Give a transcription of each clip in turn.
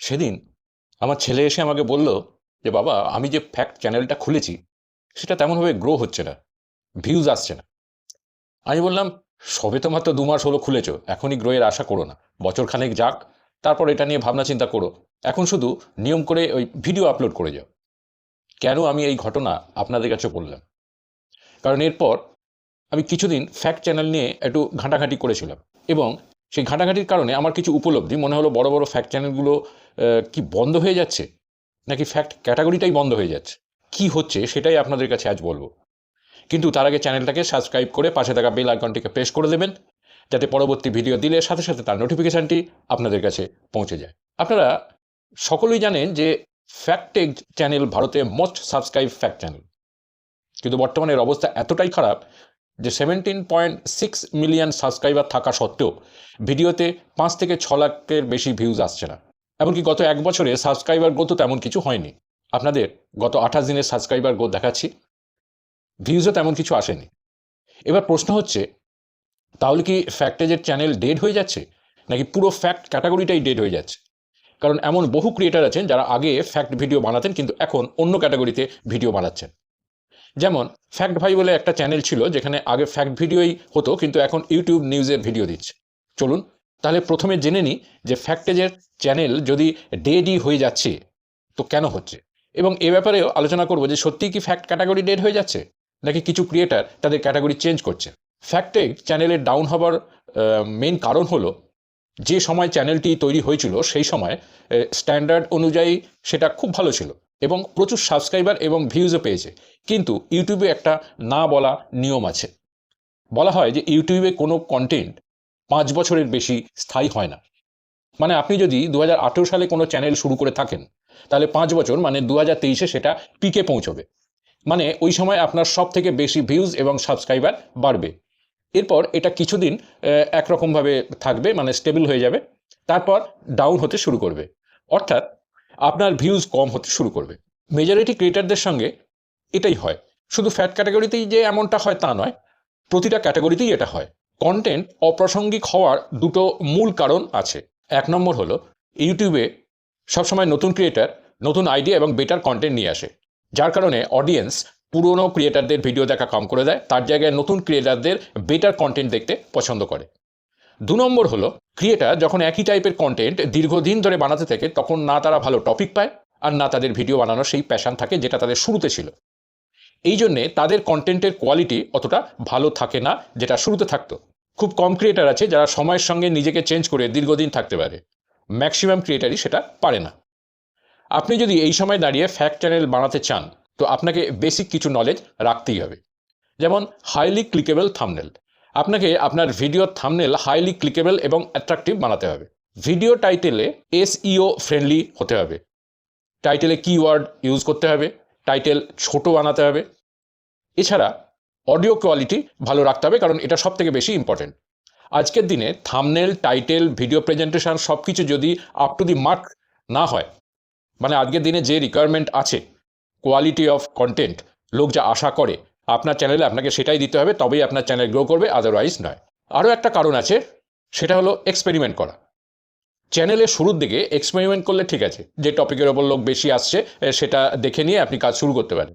সেদিন আমার ছেলে এসে আমাকে বলল যে, বাবা, আমি যে ফ্যাক্ট চ্যানেলটা খুলেছি, সেটা তেমনভাবে গ্রো হচ্ছে না ভিউজ আসছে না। আমি বললাম, সবে তো মাত্র দু মাস হলো খুলেছো, এখনই গ্রোয়ের আশা করো না। বছর খানেক যাক, তারপর এটা নিয়ে ভাবনা চিন্তা করো। এখন শুধু নিয়ম করে ওই ভিডিও আপলোড করে যাও। কেন আমি এই ঘটনা আপনাদের কাছে বললাম? কারণ এরপর আমি কিছুদিন ফ্যাক্ট চ্যানেল নিয়ে একটু ঘাঁটাঘাঁটি করেছিলাম এবং সেই ঘাঁটাঘাঁটির কারণে আমার কিছু উপলব্ধি, মনে হলো বড় বড় ফ্যাক্ট চ্যানেলগুলো কি বন্ধ হয়ে যাচ্ছে? নাকি ফ্যাক্ট ক্যাটাগরিটাই বন্ধ হয়ে যাচ্ছে? কি হচ্ছে? সেটাই আপনাদের কাছে আজ বলব। কিন্তু তার আগে চ্যানেলটাকে সাবস্ক্রাইব করে পাশে থাকা বেল আইকনটিকে প্রেস করে দেবেন, যাতে পরবর্তী ভিডিও দিলে সাথে সাথে তার নোটিফিকেশানটি আপনাদের কাছে পৌঁছে যায়। আপনারা সকলেই জানেন যে ফ্যাক্টেক চ্যানেল ভারতে মোস্ট সাবস্ক্রাইব ফ্যাক্ট চ্যানেল কিন্তু বর্তমানে এর অবস্থা এতটাই খারাপ যে seventeen point six million subscriber থাকা সত্ত্বেও ভিডিওতে পাঁচ থেকে ছ লাখের বেশি ভিউজ আসছে না। এমনকি গত এক বছরে সাবস্ক্রাইবার গ্রোথও তেমন কিছু হয়নি। আপনাদের গত আঠাশ দিনের সাবস্ক্রাইবার গ্রোথ দেখাচ্ছি। ভিউজও তেমন কিছু আসেনি। এবার প্রশ্ন হচ্ছে, তাহলে কি ফ্যাক্টেজের চ্যানেল ডেড হয়ে যাচ্ছে? নাকি পুরো ফ্যাক্ট ক্যাটাগরিটাই ডেড হয়ে যাচ্ছে? কারণ এমন বহু ক্রিয়েটার আছেন যারা আগে ফ্যাক্ট ভিডিও বানাতেন, কিন্তু এখন অন্য ক্যাটাগরিতে ভিডিও বানাচ্ছেন। যেমন ফ্যাক্ট ভাই বলে একটা চ্যানেল ছিল যেখানে আগে ফ্যাক্ট ভিডিওই হতো, কিন্তু এখন ইউটিউব নিউজের ভিডিও দিচ্ছে। চলুন তাহলে প্রথমে জেনে নিই যে ফ্যাক্টেজের চ্যানেল যদি ডেডই হয়ে যাচ্ছে, তো কেন হচ্ছে? এবং এ ব্যাপারেও আলোচনা করব যে সত্যিই কি ফ্যাক্ট ক্যাটাগরি ডেড হয়ে যাচ্ছে, নাকি কিছু ক্রিয়েটার তাদের ক্যাটাগরি চেঞ্জ করছে? ফ্যাক্টে চ্যানেলের ডাউন হবার মেন কারণ হলো, যে সময় চ্যানেলটি তৈরি হয়েছিল, সেই সময় স্ট্যান্ডার্ড অনুযায়ী সেটা খুব ভালো ছিল। এবং প্রচুর সাবস্ক্রাইবার এবং ভিউজও পেয়েছে। কিন্তু ইউটিউবে একটা না বলা নিয়ম আছে। বলা হয় যে ইউটিউবে কোনো কন্টেন্ট পাঁচ বছরের বেশি স্থায়ী হয় না। মানে আপনি যদি দু হাজার আঠেরো সালে কোনো চ্যানেল শুরু করে থাকেন, তাহলে পাঁচ বছর মানে দু হাজার সেটা পিকে পৌঁছবে। মানে ওই সময় আপনার সব থেকে বেশি ভিউজ এবং সাবস্ক্রাইবার বাড়বে। এরপর এটা কিছুদিন একরকমভাবে থাকবে মানে স্টেবল হয়ে যাবে। তারপর ডাউন হতে শুরু করবে। অর্থাৎ আপনার ভিউজ কম হতে শুরু করবে। মেজরিটি ক্রিয়েটারদের সঙ্গে এটাই হয়। শুধু ফ্যাট ক্যাটাগরিতেই যে এমনটা হয় তা নয়, প্রতিটা ক্যাটাগরিতেই এটা হয়। কন্টেন্ট অপ্রাসঙ্গিক হওয়ার দুটো মূল কারণ আছে। এক নম্বর হলো ইউটিউবে সবসময় নতুন ক্রিয়েটার নতুন আইডিয়া এবং বেটার কন্টেন্ট নিয়ে আসে। যার কারণে অডিয়েন্স পুরনো ক্রিয়েটারদের ভিডিও দেখা কম করে দেয়, তার জায়গায় নতুন ক্রিয়েটারদের বেটার কন্টেন্ট দেখতে পছন্দ করে। দু নম্বর হলো ক্রিয়েটার যখন একই টাইপের কন্টেন্ট দীর্ঘদিন ধরে বানাতে থাকে, তখন না তারা ভালো টপিক পায় আর না তাদের ভিডিও বানানোর সেই প্যাশান থাকে যেটা তাদের শুরুতে ছিল। এই জন্যে তাদের কন্টেন্টের কোয়ালিটি অতটা ভালো থাকে না যেটা শুরুতে থাকতো। খুব কম ক্রিয়েটার আছে যারা সময়ের সঙ্গে নিজেকে চেঞ্জ করে দীর্ঘদিন থাকতে পারে। ম্যাক্সিমাম ক্রিয়েটারই সেটা পারে না। আপনি যদি এই সময় দাঁড়িয়ে ফ্যাক্ট চ্যানেল বানাতে চান, তো আপনাকে বেসিক কিছু নলেজ রাখতেই হবে। যেমন হাইলি ক্লিকেবল থামনেল আপনাকে আপনার ভিডিও থামনেল হাইলি ক্লিকেবল এবং অ্যাট্রাকটিভ বানাতে হবে। ভিডিও টাইটেলে এসইও ফ্রেন্ডলি হতে হবে। টাইটেলে কিওয়ার্ড ইউজ করতে হবে। টাইটেল ছোট বানাতে হবে। এছাড়া অডিও কোয়ালিটি ভালো রাখতে হবে কারণ এটা সব থেকে বেশি ইম্পর্টেন্ট আজকের দিনে থামনেল টাইটেল ভিডিও প্রেজেন্টেশন সব কিছু যদি আপ টু দি মার্ক না হয় মানে আজকের দিনে যে রিকোয়ারমেন্ট আছে কোয়ালিটি অফ কন্টেন্ট লোক যা আশা করে আপনার চ্যানেলে আপনাকে সেটাই দিতে হবে, তবেই আপনার চ্যানেল গ্রো করবে আদারওয়াইজ নয়। আরও একটা কারণ আছে, সেটা হলো এক্সপেরিমেন্ট করা। চ্যানেলের শুরুর দিকে এক্সপেরিমেন্ট করলে ঠিক আছে, যে টপিকের ওপর লোক বেশি আসছে সেটা দেখে নিয়ে আপনি কাজ শুরু করতে পারেন।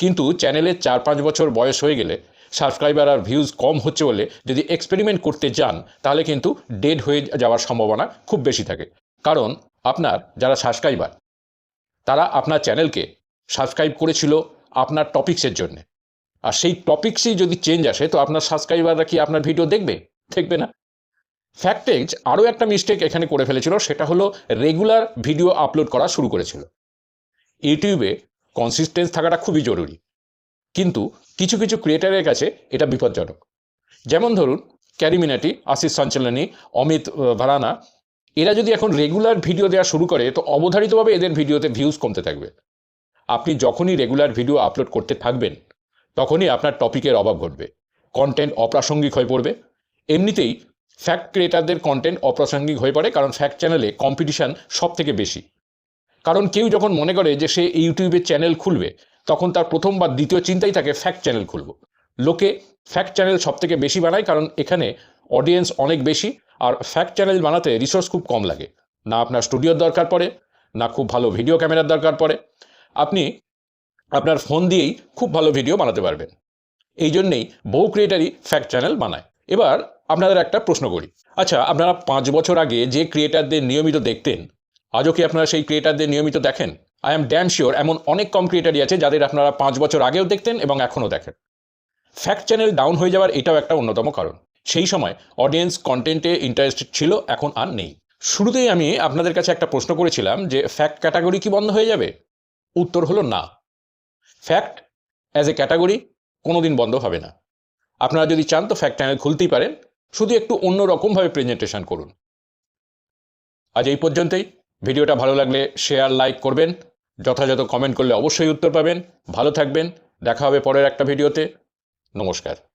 কিন্তু চ্যানেলের চার পাঁচ বছর বয়স হয়ে গেলে সাবস্ক্রাইবার আর ভিউজ কম হচ্ছে বলে যদি এক্সপেরিমেন্ট করতে যান, তাহলে কিন্তু ডেড হয়ে যাওয়ার সম্ভাবনা খুব বেশি থাকে। কারণ আপনার যারা সাবস্ক্রাইবার তারা আপনার চ্যানেলকে সাবস্ক্রাইব করেছিল আপনার টপিক্সের জন্য। আর সেই টপিক্সই যদি চেঞ্জ আসে, তো আপনার সাবস্ক্রাইবাররা কি আপনার ভিডিও দেখবে? দেখবে না। ফ্যাক্টেজ আরও একটা মিস্টেক এখানে করে ফেলেছিল, সেটা হলো রেগুলার ভিডিও আপলোড করা শুরু করেছিল। ইউটিউবে কনসিস্টেন্স থাকাটা খুবই জরুরি। কিন্তু কিছু কিছু ক্রিয়েটারের কাছে এটা বিপজ্জনক। যেমন ধরুন ক্যারিমিনাটি আশিস সঞ্চালনী অমিত ভারানা এরা যদি এখন রেগুলার ভিডিও দেওয়া শুরু করে, তো অবধারিতভাবে এদের ভিডিওতে ভিউজ কমতে থাকবে। আপনি যখনই রেগুলার ভিডিও আপলোড করতে থাকবেন তখনই আপনার টপিকের অভাব ঘটবে। কন্টেন্ট অপ্রাসঙ্গিক হয়ে পড়বে। এমনিতেই ফ্যাক্ট ক্রিয়েটারদের কন্টেন্ট অপ্রাসঙ্গিক হয়ে পড়ে কারণ ফ্যাক্ট চ্যানেলে কম্পিটিশান সব থেকে বেশি। কারণ কেউ যখন মনে করে যে সে ইউটিউবে চ্যানেল খুলবে, তখন তার প্রথম বা দ্বিতীয় চিন্তাই থাকে ফ্যাক্ট চ্যানেল খুলব। লোকে ফ্যাক্ট চ্যানেল সব থেকে বেশি বানায় কারণ এখানে অডিয়েন্স অনেক বেশি আর ফ্যাক্ট চ্যানেল বানাতে রিসোর্স খুব কম লাগে। না আপনার স্টুডিওর দরকার পড়ে, না খুব ভালো ভিডিও ক্যামেরার দরকার পড়ে। আপনি আপনার ফোন দিয়েই খুব ভালো ভিডিও বানাতে পারবেন। এই জন্যেই বহু ক্রিয়েটারই ফ্যাক্ট চ্যানেল বানায়। এবার আপনাদের একটা প্রশ্ন করি। আচ্ছা আপনারা পাঁচ বছর আগে যে ক্রিয়েটারদের নিয়মিত দেখতেন, আজও কি আপনারা সেই ক্রিয়েটারদের নিয়মিত দেখেন? আই এম ড্যাম শিওর এমন অনেক কম ক্রিয়েটারই আছে যাদের আপনারা পাঁচ বছর আগেও দেখতেন এবং এখনও দেখেন। ফ্যাক্ট চ্যানেল ডাউন হয়ে যাওয়ার এটাও একটা অন্যতম কারণ। সেই সময় অডিয়েন্স কন্টেন্টে ইন্টারেস্টেড ছিল, এখন আর নেই। শুরুতেই আমি আপনাদের কাছে একটা প্রশ্ন করেছিলাম যে ফ্যাক্ট ক্যাটাগরি কি বন্ধ হয়ে যাবে? উত্তর হলো না। ফ্যাক্ট অ্যাজ এ ক্যাটাগরি কোনো দিন বন্ধ হবে না। আপনারা যদি চান তো ফ্যাক্ট চ্যানেল খুলতেই পারেন, শুধু একটু অন্য রকমভাবে প্রেজেন্টেশন করুন। আজ এই পর্যন্তই। ভিডিওটা ভালো লাগলে শেয়ার লাইক করবেন। যথাযথ কমেন্ট করলে অবশ্যই উত্তর পাবেন। ভালো থাকবেন। দেখা হবে পরের একটা ভিডিওতে। নমস্কার।